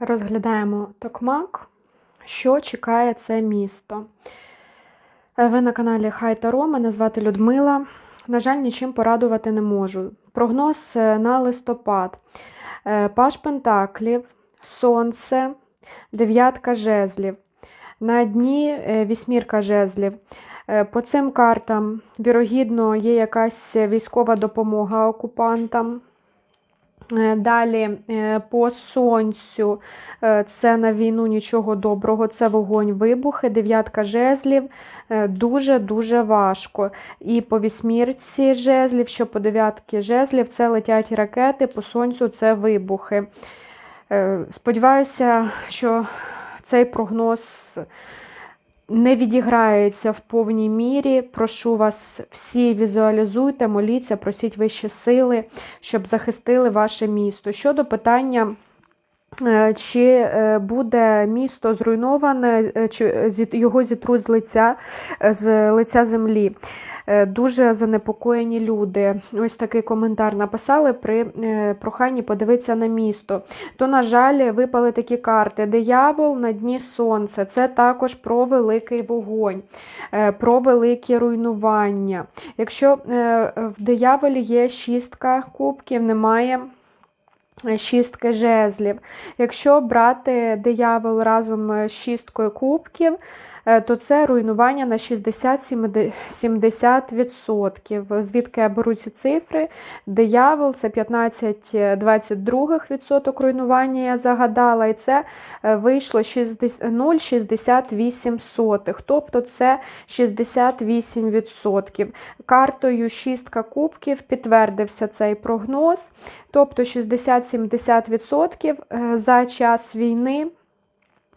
Розглядаємо Токмак. Що чекає це місто? Е, Ви на каналі Хай Таро, мене звати Людмила. На жаль, нічим порадувати не можу. Прогноз е, на листопад. Е, Паш Пентаклів, Сонце, дев'ятка жезлів. На дні вісьмірка жезлів. По цим картам, вірогідно, є якась військова допомога окупантам. Е, Далі е, по сонцю е, це на війну нічого доброго, це вогонь, вибухи, дев'ятка жезлів. Дуже-дуже важко. І по вісьмірці жезлів, що по дев'ятки жезлів, це летять ракети, по сонцю це вибухи. Сподіваюся, що цей прогноз не відіграється в повній мірі. Прошу вас всі візуалізуйте, моліться, просіть вищі сили, щоб захистили ваше місто. Щодо питання. Е, Чи е, буде місто зруйноване, е, чи його зітруть з лиця, з лиця землі? Дуже занепокоєні люди. Ось такий коментар написали при проханні подивитися на місто. То, на жаль, випали такі карти: Диявол на дні сонця. Це також про великий вогонь, про великі руйнування. Якщо в дияволі є шістка кубків, немає. Шістки жезлів. Якщо брати диявол разом з шісткою кубків, е, то це руйнування на 60-70%. Звідки я беру ці цифри? Диявол це 15-22% руйнування, я загадала, і це е, вийшло 0,68. Тобто це 68%. Картою шістка кубків підтвердився цей прогноз. Тобто 60-70% е, за час війни.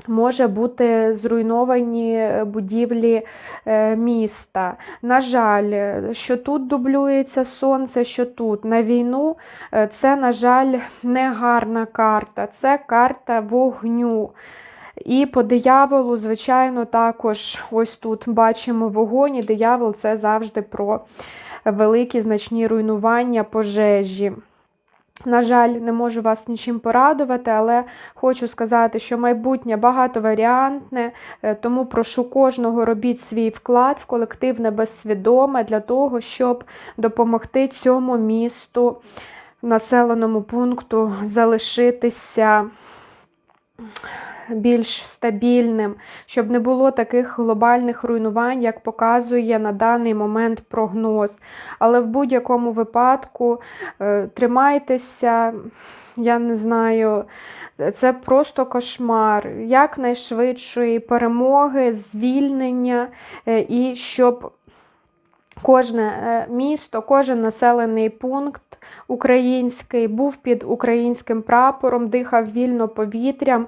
Може бути зруйновані будівлі е, міста. На жаль, що тут дублюється сонце, що тут на війну, е, це, на жаль, не гарна карта, це карта вогню. І по дияволу, звичайно, також ось тут бачимо вогонь, і диявол це завжди про великі значні руйнування, пожежі. На жаль, не можу вас нічим порадувати, але хочу сказати, що майбутнє багатоваріантне, е, тому прошу кожного робіть свій вклад в колективне безсвідоме для того, щоб допомогти цьому місту, населеному пункту залишитися більш стабільним, щоб не було таких глобальних руйнувань, як показує на даний момент прогноз. Але в будь-якому випадку е, тримайтеся, я не знаю, це просто кошмар. Якнайшвидшої перемоги, звільнення е, і щоб. Кожне е, місто, кожен населений пункт український був під українським прапором, дихав вільно повітрям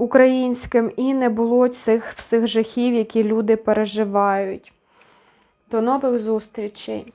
українським і не було цих всіх жахів, які люди переживають. До нових зустрічей!